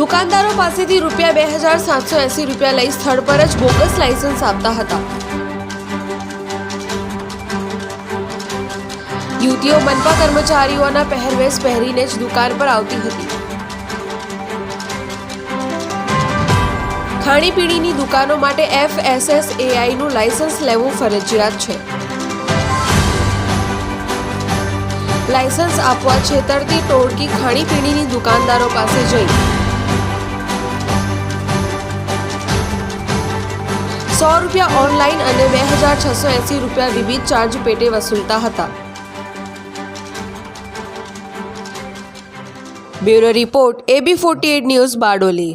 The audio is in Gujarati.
દુકાનદારો પાસેથી રૂપિયા બે હજાર સાતસો એસી રૂપિયા લઈ સ્થળ પર જ બોગસ લાયસન્સ આપતા હતા. યુવતીઓ મનપા કર્મચારીઓના પહેરવેશ પહેરીને જ દુકાન પર આવતી હતી. ખાણીપીણીની દુકાનો માટે એફએસએસએઆઈનું લાયસન્સ લેવું ફરજિયાત છે. લાયસન્સ આપવા છેતરતી, ટોળકી, ખાણીપીણીની દુકાનદારો પાસે જઈ સો રૂપિયા ઓનલાઈન અને બે હજાર છસો એસી રૂપિયા વિવિધ ચાર્જ પેટે વસૂલતા હતા. Bureau report, AB forty eight news Bardoli.